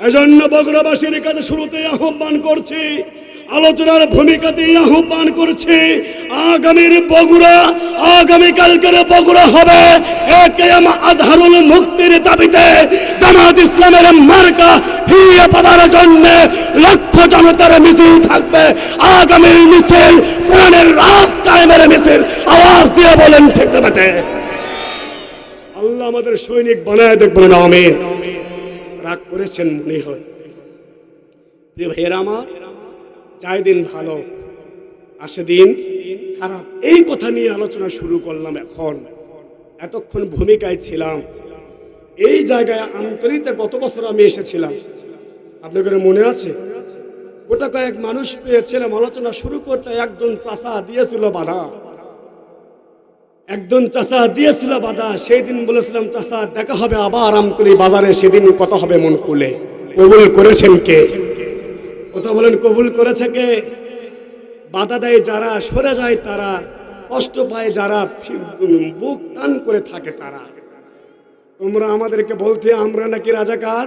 এজন্য বগুড়াবাসীর কাছে শুরুতে আহ্বান করছি, আলোচনার ভূমিকাতে আহ্বান করছি, আগামীর বগুড়া, আগামী কালকের বগুড়া হবে আজহারুল মুক্তির দাবিতে জামাত ইসলামের মার্কা ফিরিয়ে পাওয়ার জন্য লক্ষ জনতার মিছিল থাকবে। আগামীর মিছিল কোরআনের রাজ কায়েমের মিছিল। আওয়াজ দিয়ে বলেন ঠিক না আল্লাহ আমাদের সৈনিক বানায় দেখবেন, আমিন। রাগ করেছেন মনে হয়। প্রিয় ভাইয়েরা আমার চাই দিন ভালো, আসে দিন খারাপ। এই কথা নিয়ে আলোচনা শুরু করলাম এখন। এতক্ষণ ভূমিকায় ছিলাম। এই জায়গায় আন্তরিতে গত বছর আমি এসেছিলাম। আপনাদের মনে আছে? গোটা কয়েক মানুষ পেয়েছিলাম। আলোচনা শুরু করতে একজন চাষা দিয়েছিল বাধা। একজন চাষা দিয়েছিল বাধা সেই দিন বলেছিলাম, চাষা, দেখা হবে আবার আমতলি বাজারে, সেদিন কত হবে মন খুলে। কবুল করেছেন কে? কথা বলেন, কবুল করেছে কে? বাধা দেয় যারা, সরে যায় তারা, কষ্ট পায় যারা বুক টান করে থাকে তারা। তোমরা আমাদেরকে বলতে, আমরা নাকি রাজাকার?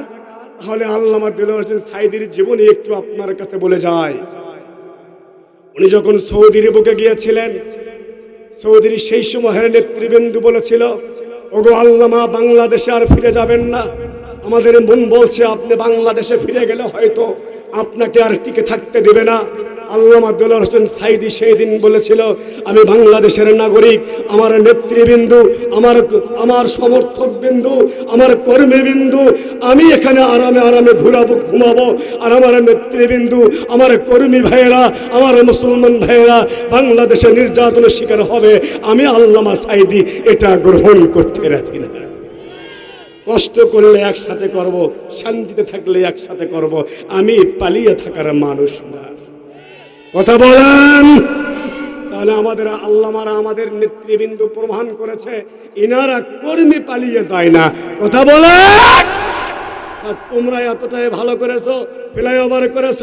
তাহলে আল্লামা দিল হোসেন সাইদির জীবনী একটু আপনার কাছে বলে যায়। উনি যখন সৌদির বুকে গিয়েছিলেন সৌদির সেই সময়ের নেতৃবৃন্দু বলেছিল, ওগো আল্লামা, বাংলাদেশে আর ফিরে যাবেন না। আমাদের মন বলছে, আপনি বাংলাদেশে ফিরে গেলে হয়তো আপনাকে আর টিকে থাকতে দেবে না। আল্লামা দুলার হোসেন সাইদি সেই দিন বলেছিল, আমি বাংলাদেশের নাগরিক, আমার নেতৃবৃন্দু, আমার আমার সমর্থক বিন্দু, আমার কর্মী বিন্দু, আমি এখানে আরামে আরামে ঘুরাবো, ঘুমাবো, আর আমার নেতৃবৃন্দু, আমার কর্মী ভাইয়েরা, আমার মুসলমান ভাইয়েরা, বাংলাদেশে নির্যাতনের শিকার হবে। আমি আল্লামা সাইদি এটা গ্রহণ করতে রাজি না। কষ্ট করলে একসাথে করব, শান্তিতে থাকলে একসাথে করব। আমি পালিয়ে থাকার মানুষ না। কথা বলেন। তাহলে আমাদের আল্লামারা আমাদের নেতৃবৃন্দ প্রমাণ করেছে ইনারা কর্মী পালিয়ে যায় না। কথা বলে তোমরা এতটাই ভালো করেছ, ফ্লাইওভার করেছ,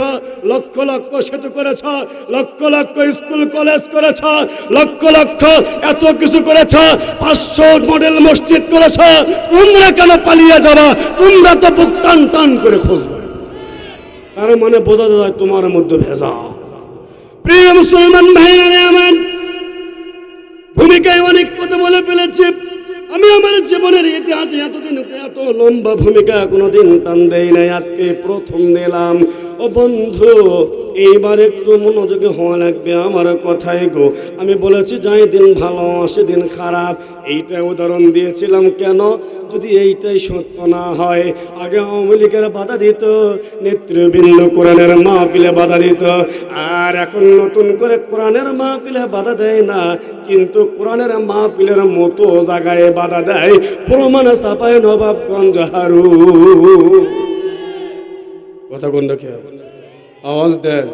লক্ষ লক্ষ সেতু করেছ, লক্ষ লক্ষ স্কুল, কলেজ করেছ, লক্ষ লক্ষ এত কিছু করেছ, পাঁচশো মডেল মসজিদ করেছ, তোমরা কেন পালিয়ে যাবা? তোমরা তো বুক টান টান করে খুঁজবে। তার মানে বোঝা যায় তোমার মধ্যে ভেজা প্রিয় মুসলমান ভাইরা আমার ভূমিকায় অনেক কথা বলে ফেলেছি। আমি আমার জীবনের ইতিহাসে এতদিন এত লম্বা ভূমিকা কোনোদিন টান দেই নাই। আজকে প্রথম দিলাম ও বন্ধু, এইবার একটু মনোযোগী হওয়া লাগবে আমার কথাই গো। আমি বলেছি, যাই দিন ভালো আসে দিন খারাপ। এইটা উদাহরণ দিয়েছিলাম কেন? যদি এইটাই সত্য না হয়, আগে আওয়ামী লীগের বাধা দিত, নেতৃবৃন্দ কোরআনের মাহফিলে বাধা দিত। আর এখন নতুন করে কোরআনের মাহফিলে বাধা দেয় না, কিন্তু কোরআনের মাহফিলের মতো জায়গায় বাধা দেয়। প্রমাণ চাপায় নবাবগঞ্জ হারু। কথা কোন দেখে আওয়াজ দেন।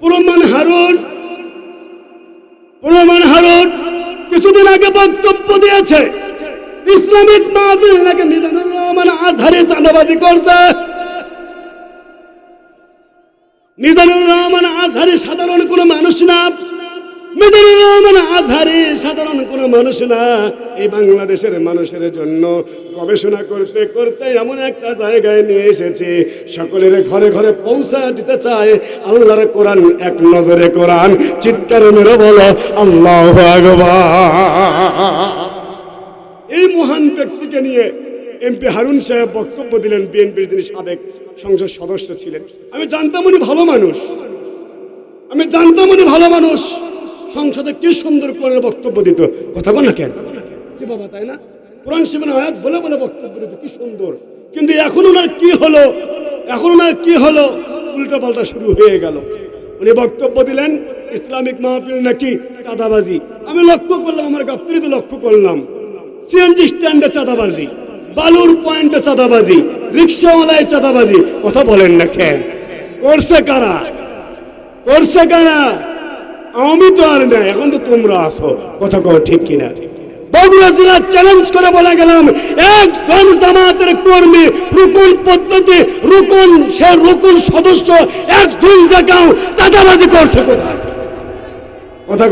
প্রমাণ হারুন। প্রমাণ হারুন। কিছুদিন আগে বক্তব্য দিয়েছে, ইসলামিক মাহফিল নাকি মিজানুর রহমান আজহারি চাঁদাবাজি করছে? মিজানুর রহমান আজহারি সাধারণ কোনো মানুষ না। রহমান আজহারি, সাধারণ কোনো মানুষ না। এই বাংলাদেশের মানুষের জন্য গবেষণা করতে করতে এমন একটা জায়গায় নিয়ে এসেছি। সকলের ঘরে ঘরে পৌঁছা দিতে চায় আল্লাহর কোরআন, এক নজরে কোরআন। চিৎকার মেরে বলো, আল্লাহ এই মহান ব্যক্তিকে নিয়ে এমপি হারুন সাহেব বক্তব্য দিলেন, বিএনপির যিনি সাবেক সংসদ সদস্য ছিলেন। আমি জানতাম উনি ভালো মানুষ। আমি জানতাম উনি ভালো মানুষ। সংসদে কি সুন্দর করে বক্তব্য দিত? কথা বল না কেন? কি বাবা, তাই না? কোরআন শিবেন আয়াত বলে বলে বক্তব্য দিত, কি সুন্দর। কিন্তু এখন ওনার কি হলো? এখন ওনার কি হলো? উল্টা পাল্টা শুরু হয়ে গেল। উনি বক্তব্য দিলেন, ইসলামিক মাহফিল নাকি চাঁদাবাজি? আমি লক্ষ্য করলাম, আমার গাপ্তরিতে লক্ষ্য করলাম। সিএনজি স্ট্যান্ডে চাঁদাবাজি, বালুর পয়েন্টে চাঁদাবাজি, রিক্সাওয়ালায় চাঁদাবাজি। কথা বলেন না কেন? করছে কারা? করছে কারা? আমি তো আর নাই, এখন তো তোমরা আসো কথা কও ঠিক কিনা? চ্যালেঞ্জ করে বলে গেলাম একজন জামাতের কর্মী রুকুন পদ্ধতি রুকুন সে রুকুন সদস্য একজন চাঁদাবাজি করছে কথা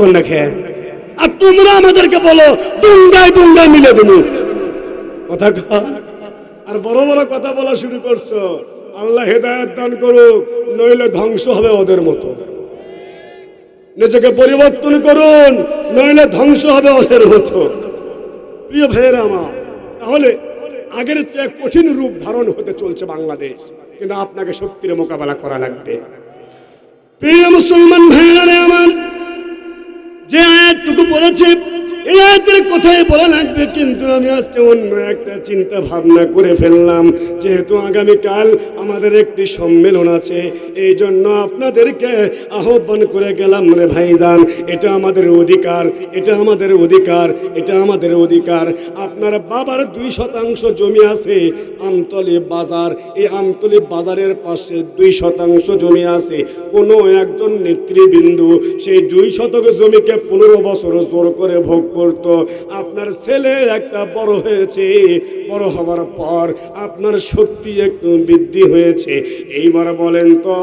আর তোমরা আমাদেরকে বলো ডুঙ্গায় ডুঙ্গায় মিলে দেবো। কথা। আর বড় বড় কথা বলা শুরু করছ। আল্লাহ হেদায়ত দান করুক, নইলে ধ্বংস হবে ওদের মতো। নিজেকে পরিবর্তন করুন, নইলে ধ্বংস হবে ওদের মতো। প্রিয় ভাইয়েরা আমার, তাহলে আগের চেয়ে কঠিন রূপ ধারণ হতে চলছে বাংলাদেশ, কিন্তু আপনাকে শক্তির মোকাবেলা করা লাগবে। প্রিয় মুসলমান ভাইয়েরা আমার যে আয়াতটুকু পড়েছে, এই আয়াতের কথাই বলা লাগবে, কিন্তু আমি আজকে অন্য একটা চিন্তা ভাবনা করে ফেললাম। যেহেতু আগামীকাল আমাদের একটি সম্মেলন আছে, এই জন্য আপনাদেরকে আহ্বান করে গেলাম রে ভাইজান, এটা আমাদের অধিকার, এটা আমাদের অধিকার, এটা আমাদের অধিকার। আপনার বাবার দুই শতাংশ জমি আছে, আমতলি বাজার, এই আমতলি বাজারের পাশে দুই শতাংশ জমি আছে। কোনো একজন নেতৃবৃন্দু সেই দুই শতক জমিকে পনেরো বছর জোর করে ভোগ করত। আপনার ছেলে একটা বড় হয়েছে, বড় হবার পর আপনার শক্তি একটু বৃদ্ধি হয়েছে। এইবার বলেন তো,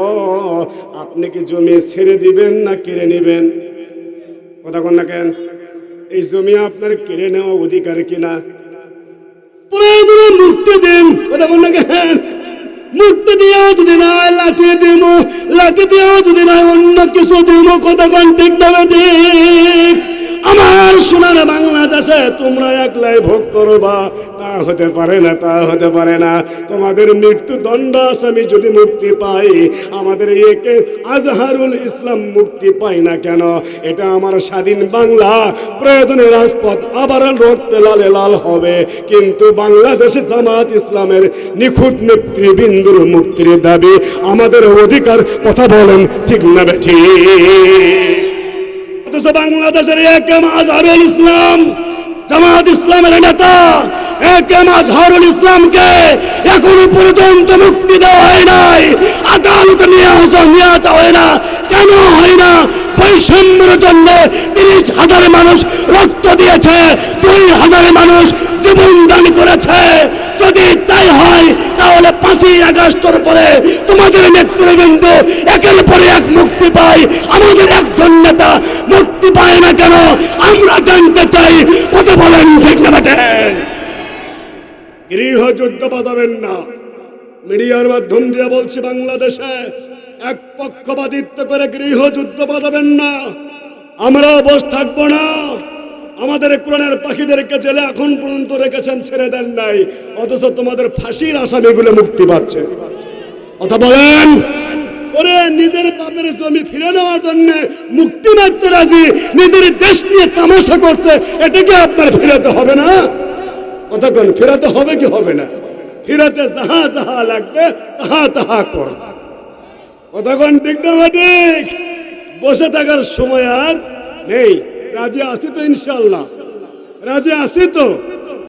আপনি কি জমি ছেড়ে দিবেন না কেড়ে নেবেন? কথা কন না কেন? এই জমি আপনার কেড়ে নেওয়া অধিকার কিনা প্রয়োজনে মুক্তি দিন। কথা বল না কেন? মুক্তি দিয়েও যদি না হয় লাঠি দিব। লাঠি দিয়েও যদি না হয় অন্য কিছু দিব। কন ঠিক না ঠিক আমার সোনার বাংলাদেশে তোমরা একলাই ভোগ করবা। তা হতে পারে না, তা হতে পারে না। তোমাদের মৃত্যু দণ্ড আসামি যদি মুক্তি পাই, আমাদের একে আজহারুল ইসলাম মুক্তি পায় না কেন? এটা আমার স্বাধীন বাংলা। প্রয়োজনে রাজপথ আবার লড়তে লালে লাল হবে। কিন্তু বাংলাদেশে জামাত ইসলামের নিখুঁত নেতৃবৃন্দুর মুক্তির দাবি, আমাদের অধিকার, কথা বলেন ঠিক না বেঠি অথচ বাংলাদেশের একেম আজহারুল ইসলাম, জামাত ইসলামের নেতা একেম আজহারুল ইসলামকে এখনও পর্যন্ত মুক্তি দেওয়া হয় নাই। আদালতে নিয়ে আসা নিয়ে আসা হয় না, কেন হয় না? বৈষম্যের জন্য তিরিশ হাজার মানুষ রক্ত দিয়েছে, দুই হাজার মানুষ জীবন দান করেছে। যদি তাই হয়, তাহলে পাঁচই আগস্টের পরে তোমাদের নেতৃবৃন্দ একের পরে এক মুক্তি পায়। আমাদের একজন নেতা মুক্তি পায় না কেন? আমরা জানতে চাই কত বলেন গৃহ যুদ্ধ বাঁধাবেন না। মিডিয়ার মাধ্যম দিয়ে বলছি বাংলাদেশে এক পক্ষপাতিত্ব করে গৃহ যুদ্ধ বাঁধাবেন না। আমরা বস থাকব না। আমাদের কোরআনের পাখিদেরকে জেলে এখন পর্যন্ত রেখেছেন, ছেড়ে দেন নাই। অথচ তোমাদের ফাঁসির আসামিগুলো মুক্তি পাচ্ছে। কথা বলেন। ওরে, নিজের বাপের জমি ফিরে নেওয়ার জন্য মুক্তি মারতে রাজি, নিজের দেশ নিয়ে তামাশা করছে এটাকে আপনার ফেরাতে হবে না? কথা ফেরাতে হবে কি হবে না? ফিরাতে যাহা যাহা লাগবে, তাহা তাহা কর। কথা কোন, ঠিক না বসে থাকার সময় আর নেই। রাজি আছি তো ইনশাল্লাহ রাজি আছি তো?